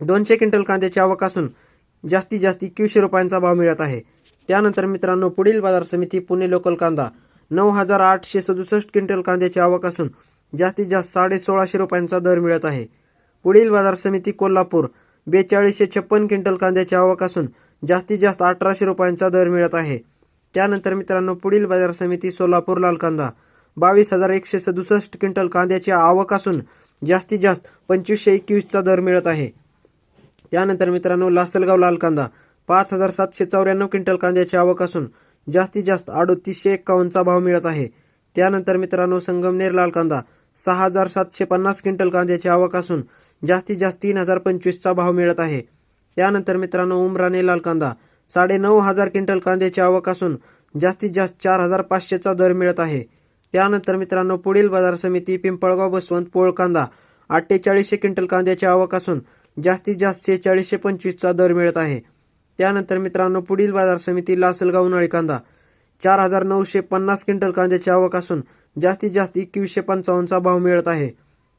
दोनशे क्विंटल कांद्याची आवक असून जास्तीत जास्त एकवीसशे रुपयांचा भाव मिळत आहे. त्यानंतर मित्रांनो पुढील बाजार समिती पुणे लोकल कांदा नऊ हजार आठशे सदुसष्ट क्विंटल कांद्याची आवक असून जास्तीत जास्त साडे सोळाशे रुपयांचा दर मिळत आहे. पुढील बाजार समिती कोल्हापूर बेचाळीसशे छप्पन क्विंटल कांद्याची आवक असून जास्तीत जास्त अठराशे रुपयांचा दर मिळत आहे. त्यानंतर मित्रांनो पुढील बाजार समिती सोलापूर लाल कांदा बावीस हजार एकशे सदुसष्ट क्विंटल कांद्याची आवक असून जास्तीत जास्त पंचवीसशे एकवीसचा दर मिळत आहे. त्यानंतर मित्रांनो लासलगाव लाल कांदा पाच हजार सातशे चौऱ्याण्णव क्विंटल कांद्याची आवक असून जास्तीत जास्त अडोतीसशे एक्कावन्नचा भाव मिळत आहे. त्यानंतर मित्रांनो संगमनेर लाल कांदा सहा हजार सातशे पन्नास क्विंटल कांद्याची आवक असून जास्तीत जास्त तीन हजार पंचवीसचा भाव मिळत आहे. त्यानंतर मित्रांनो उमराने लाल कांदा साडे नऊ हजार क्विंटल कांद्याची आवक असून जास्तीत जास्त चार हजार पाचशेचा दर मिळत आहे. त्यानंतर मित्रांनो पुढील बाजार समिती पिंपळगाव बसवंत पोळ कांदा अठ्ठेचाळीसशे क्विंटल कांद्याची आवक असून जास्तीत जास्त शेहेचाळीसशे पंचवीसचा दर मिळत आहे. त्यानंतर मित्रांनो पुढील बाजार समिती लासलगाव उन्हाळी कांदा. चार हजार नऊशे पन्नास क्विंटल कांद्याची आवक असून जास्तीत जास्त एकवीसशे पंचावन्नचा भाव मिळत आहे.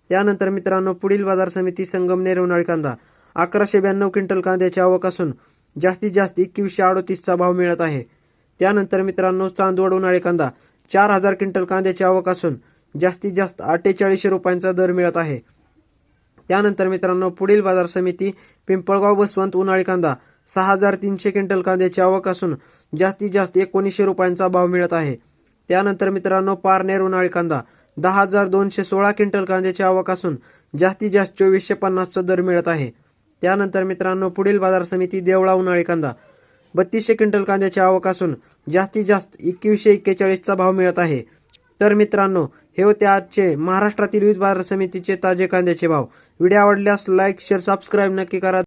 त्यानंतर मित्रांनो पुढील बाजार समिती संगमनेर उन्हाळी कांदा. अकराशे ब्याण्णव क्विंटल कांद्याची आवक असून जास्तीत जास्त एकवीसशे अडोतीसचा भाव मिळत आहे. त्यानंतर मित्रांनो चांदवड उन्हाळी कांदा. चार हजार क्विंटल कांद्याची आवक असून जास्तीत जास्त अठ्ठेचाळीसशे रुपयांचा दर मिळत आहे. त्यानंतर मित्रांनो पुढील बाजार समिती पिंपळगाव बसवंत उन्हाळी कांदा सहा हजार तीनशे क्विंटल कांद्याची आवक असून जास्तीत जास्त एकोणीसशे रुपयांचा भाव मिळत आहे. त्यानंतर मित्रांनो पारनेर उन्हाळी कांदा दहा हजार दोनशे सोळा क्विंटल कांद्याची आवक असून जास्तीत जास्त चोवीसशे पन्नासचा दर मिळत आहे. त्यानंतर मित्रांनो पुढील बाजार समिती देवळा उन्हाळी कांदा बत्तीसशे क्विंटल कांद्याची आवक असून जास्तीत जास्त एकवीसशे एक्केचाळीसचा भाव मिळत आहे. तर मित्रांनो हे होते आजचे महाराष्ट्रातील विविध बाजार समितीचे ताजे कांद्याचे भाव. व्हिडिओ आवडल्यास लाईक शेअर सबस्क्राईब नक्की करा.